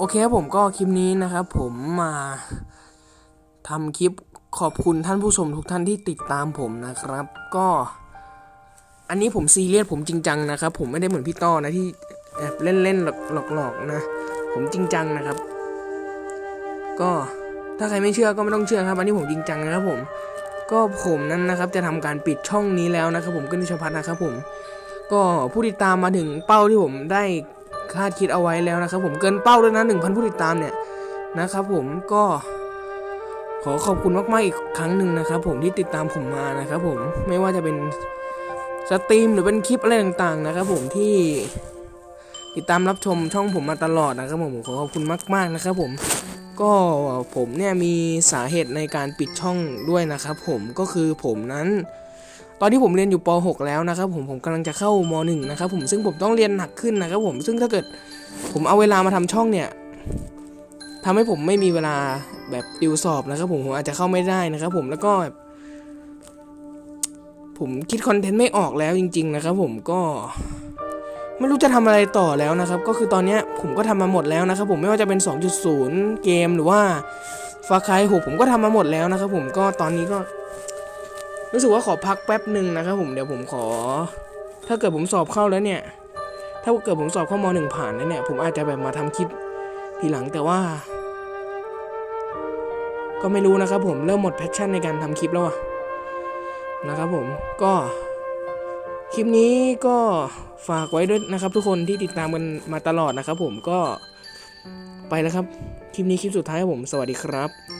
โอเคครับผมก็คลิปนี้นะครับ ผมมาทำคลิปขอบคุณท่านผู้ชมทุกท่านที่ติดตามผมนะครับ ก็ อันนี้ผมซีเรียสผมจริงจังนะครับ ผมไม่ได้เหมือนพี่ต้อนะที่แอบเล่นเล่นๆหลอกๆนะ ผมจริงจังนะครับ ก็ถ้าใครไม่เชื่อก็ไม่ต้องเชื่อครับ อันนี้ผมจริงจังนะครับผม ก็ผมนั้นนะครับ จะทำการปิดช่องนี้แล้วนะครับ ผมขึ้นชพัฒน์นะครับ ผม ก็ผู้ติดตามมาถึงเป้าที่ผมได้ คาดคิดเอาไว้แล้วนะครับ ผมเกินเป้าด้วยนะ1,000 ผู้ติดตามเนี่ยนะครับ ผมก็ขอขอบคุณมากๆอีกครั้งหนึ่งนะครับ ผมที่ติดตามผมมานะครับ ผมไม่ว่าจะเป็นสตรีมหรือเป็นคลิปอะไรต่างๆนะครับ ผมที่ติดตามรับชมช่องผมมาตลอดนะครับ ผมขอขอบคุณมาก ๆนะครับ ผมก็ผมเนี่ยมีสาเหตุในการปิดช่องด้วยนะครับ ผมก็คือผมนั้น ตอนที่ผมเรียนอยู่ป .6 แล้วนะครับผมผมกำลังจะเข้าม .1 นะครับผมซึ่งผมต้องเรียนหนักขึ้นนะครับผมซึ่งถ้าเกิดผมเอาเวลามาทำช่องเนี่ยทำให้ผมไม่มีเวลาแบบติวสอบนะครับผมผมอาจจะเข้าไม่ได้นะครับผมแล้วก็แบบผมคิดคอนเทนต์ไม่ออกแล้วจริง ๆ นะครับผมก็ไม่รู้จะทำอะไรต่อแล้วนะครับ ก็คือตอนเนี้ยผมก็ทำมาหมดแล้วนะครับ ผมไม่ว่าจะเป็น 2.0 เกมหรือว่าฟาคาย6ผมก็ทำมาหมดแล้วนะครับ ผมก็ตอนนี้ก็ รู้สึกว่าขอพักแป๊บหนึ่งนะครับผมเดี๋ยวผมขอ ถ้าเกิดผมสอบเข้าแล้วเนี่ย ถ้าเกิดผมสอบเข้ามหนึ่งผ่านแล้วเนี่ย ผมอาจจะแบบมาทำคลิปทีหลังแต่ว่า ก็ไม่รู้นะครับผมเริ่มหมดแพชชั่นในการทำคลิปแล้วอะนะครับผมก็คลิปนี้ก็ฝากไว้ด้วยนะครับ ทุกคนที่ติดตามกันมาตลอดนะครับ ผมก็ไปแล้วครับ คลิปนี้คลิปสุดท้ายครับผม สวัสดีครับ